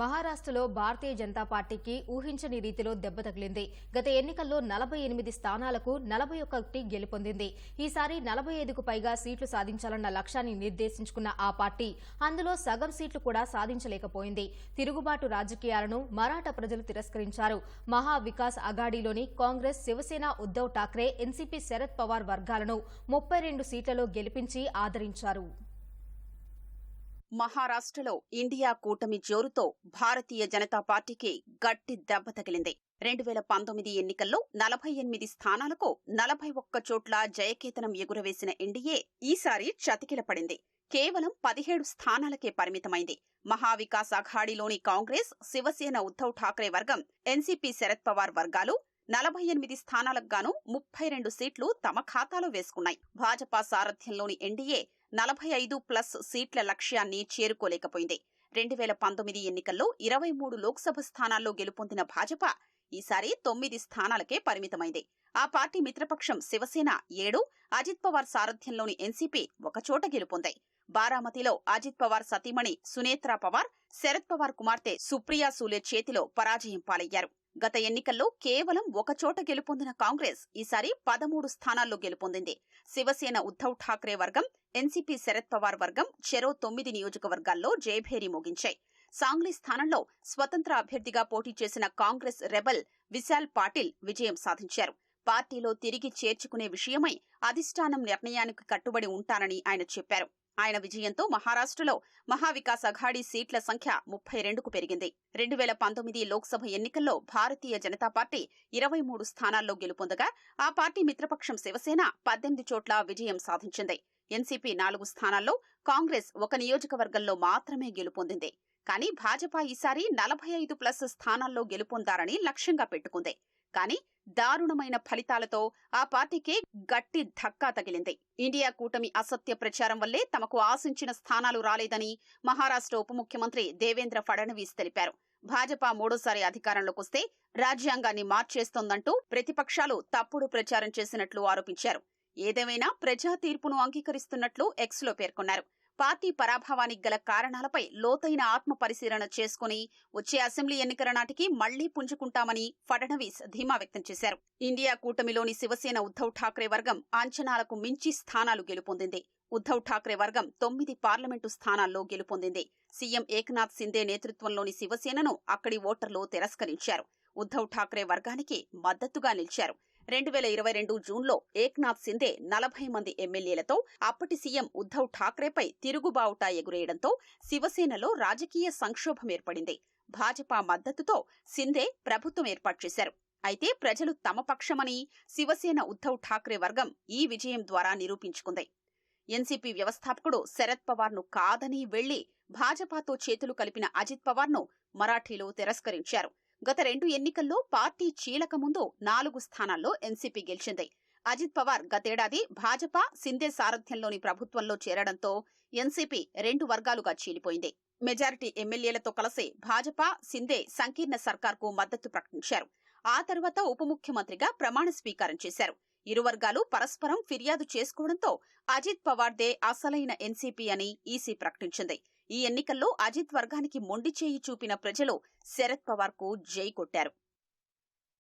మహారాష్ట్రలో భారతీయ జనతా పార్టీకి ఊహించని రీతిలో దెబ్బ తగిలింది. గత ఎన్నికల్లో నలభై ఎనిమిది స్థానాలకు నలభై ఒకటి గెలుపొందింది. ఈసారి నలభై ఐదుకు పైగా సీట్లు సాధించాలన్న లక్ష్యాన్ని నిర్దేశించుకున్న ఆ పార్టీ అందులో సగం సీట్లు కూడా సాధించలేకపోయింది. తిరుగుబాటు రాజకీయాలను మరాఠా ప్రజలు తిరస్కరించారు. మహా వికాస్ అఘాడీలోని కాంగ్రెస్ శివసేన ఉద్దవ్ ఠాక్రే ఎన్సీపీ శరద్ పవార్ వర్గాలను ముప్పై రెండు సీట్లలో గెలిపించి ఆదరించారు. మహారాష్ట్రలో ఇండియా కూటమి జోరుతో భారతీయ జనతా పార్టీకి గట్టి దెబ్బ తగిలింది. రెండు వేల పంతొమ్మిది ఎన్నికల్లో నలభై ఎనిమిది స్థానాలకు నలభై ఒక్క చోట్ల జయకేతనం ఎగురవేసిన ఎన్డీఏ ఈసారి చతికిలపడింది. కేవలం పదిహేడు స్థానాలకే పరిమితమైంది. మహావికాస్ అఘాడీలోని కాంగ్రెస్ శివసేన ఉద్దవ్ ఠాక్రే వర్గం ఎన్సీపీ శరద్ పవార్ వర్గాలు నలభై ఎనిమిది స్థానాలకు గాను ముప్పై రెండు సీట్లు తమ ఖాతాలో వేసుకున్నాయి. భాజపా సారథ్యంలోని ఎన్డీఏ నలభై ఐదు ప్లస్ సీట్ల లక్ష్యాన్ని చేరుకోలేకపోయింది. రెండు వేల పంతొమ్మిది ఎన్నికల్లో ఇరవై మూడు లోక్సభ స్థానాల్లో గెలుపొందిన భాజపా ఈసారి తొమ్మిది స్థానాలకే పరిమితమైంది. ఆ పార్టీ మిత్రపక్షం శివసేన ఏడు అజిత్ పవార్ సారథ్యంలోని ఎన్సీపీ ఒకచోట గెలుపొందాయి. బారామతిలో అజిత్ పవార్ సతీమణి సునేత్రా పవార్ శరద్ పవార్ కుమార్తె సుప్రియా సూలే చేతిలో పరాజయం పాలయ్యారు. గత ఎన్నికల్లో కేవలం ఒకచోట గెలుపొందిన కాంగ్రెస్ ఈసారి పదమూడు స్థానాల్లో గెలుపొందింది. శివసేన ఉద్దవ్ ఠాక్రే వర్గం ఎన్సీపీ శరద్ పవార్ వర్గం చెరో తొమ్మిది నియోజకవర్గాల్లో జయభేరి మోగించాయి. సాంగ్లీ స్థానంలో స్వతంత్ర అభ్యర్థిగా పోటీ చేసిన కాంగ్రెస్ రెబల్ విశాల్ పాటిల్ విజయం సాధించారు. పార్టీలో తిరిగి చేర్చుకునే విషయమై అధిష్టానం నిర్ణయానికి కట్టుబడి ఉంటానని ఆయన చెప్పారు. ఆయన విజయంతో మహారాష్ట్రలో మహావికాస్ అఘాడీ సీట్ల సంఖ్య ముప్పై రెండుకు పెరిగింది. రెండు వేల పంతొమ్మిది లోక్సభ ఎన్నికల్లో భారతీయ జనతా పార్టీ ఇరవై మూడు స్థానాల్లో గెలుపొందగా ఆ పార్టీ మిత్రపక్షం శివసేన పద్దెనిమిది చోట్ల విజయం సాధించింది. ఎన్సీపీ నాలుగు స్థానాల్లో కాంగ్రెస్ ఒక నియోజకవర్గంలో మాత్రమే గెలుపొందింది. కానీ భాజపా ఈసారి నలభై ఐదు ప్లస్ స్థానాల్లో గెలుపొందారని లక్ష్యంగా పెట్టుకుంది. కానీ దారుణమైన ఫలితాలతో ఆ పార్టీకి గట్టి ధక్కా తగిలింది. ఇండియా కూటమి అసత్య ప్రచారం వల్లే తమకు ఆశించిన స్థానాలు రాలేదని మహారాష్ట్ర ఉప ముఖ్యమంత్రి దేవేంద్ర ఫడణవీస్ తెలిపారు. భాజపా మూడోసారి అధికారంలోకి వస్తే రాజ్యాంగాన్ని మార్చేస్తోందంటూ ప్రతిపక్షాలు తప్పుడు ప్రచారం చేసినట్లు ఆరోపించారు. ఏదేమైనా ప్రజా తీర్పును అంగీకరిస్తున్నట్లు ఎక్స్లో పేర్కొన్నారు. పార్టీ పరాభవానికి గల కారణాలపై లోతైన ఆత్మ పరిశీలన చేసుకుని వచ్చే అసెంబ్లీ ఎన్నికల నాటికి మళ్ళీ పుంజుకుంటామని ఫడణవీస్ ధీమా వ్యక్తం చేశారు. ఇండియా కూటమిలోని శివసేన ఉద్దవ్ ఠాక్రే వర్గం అంచనాలకు మించి స్థానాలు గెలుపొందింది. ఉద్దవ్ ఠాక్రే వర్గం తొమ్మిది పార్లమెంటు స్థానాల్లో గెలుపొందింది. సీఎం ఏక్నాథ్ సిందే నేతృత్వంలోని శివసేనను అక్కడి ఓటర్లు తిరస్కరించారు. ఉద్దవ్ ఠాక్రే వర్గానికి మద్దతుగా నిలిచారు. రెండు వేల ఇరవై రెండు జూన్లో ఏక్నాథ్ సిందే నలభై మంది ఎమ్మెల్యేలతో అప్పటి సీఎం ఉద్దవ్ ఠాక్రేపై తిరుగుబావుట ఎగురేయడంతో శివసేనలో రాజకీయ సంక్షోభం ఏర్పడింది. భాజపా మద్దతుతో సిందే ప్రభుత్వం ఏర్పాటు చేశారు. అయితే ప్రజలు తమ పక్షమని శివసేన ఉద్దవ్ ఠాక్రే వర్గం ఈ విజయం ద్వారా నిరూపించుకుంది. ఎన్సీపీ వ్యవస్థాపకుడు శరద్ పవార్ను కాదని వెళ్ళి భాజపాతో చేతులు కలిపిన అజిత్ పవార్ను మరాఠీలో తిరస్కరించారు. గత రెండు ఎన్నికల్లో పార్టీ చీలక ముందు నాలుగు స్థానాల్లో ఎన్సీపీ గెలిచింది. అజిత్ పవార్ గతేడాది భాజపా సిందే సారథ్యంలోని ప్రభుత్వంలో చేరడంతో ఎన్సీపీ రెండు వర్గాలుగా చీలిపోయింది. మెజారిటీ ఎమ్మెల్యేలతో కలిసి భాజపా సిందే సంకీర్ణ సర్కార్కు మద్దతు ప్రకటించారు. ఆ తర్వాత ఉప ముఖ్యమంత్రిగా ప్రమాణ స్వీకారం చేశారు. ఇరు వర్గాలు పరస్పరం ఫిర్యాదు చేసుకోవడంతో అజిత్ పవార్దే అసలైన ఎన్సీపీ అని ఈసీ ప్రకటించింది. ఈ ఎన్నికల్లో అజిత్ వర్గానికి మొండి చేయి చూపిన ప్రజలు శరద్ పవార్కు జై కొట్టారు.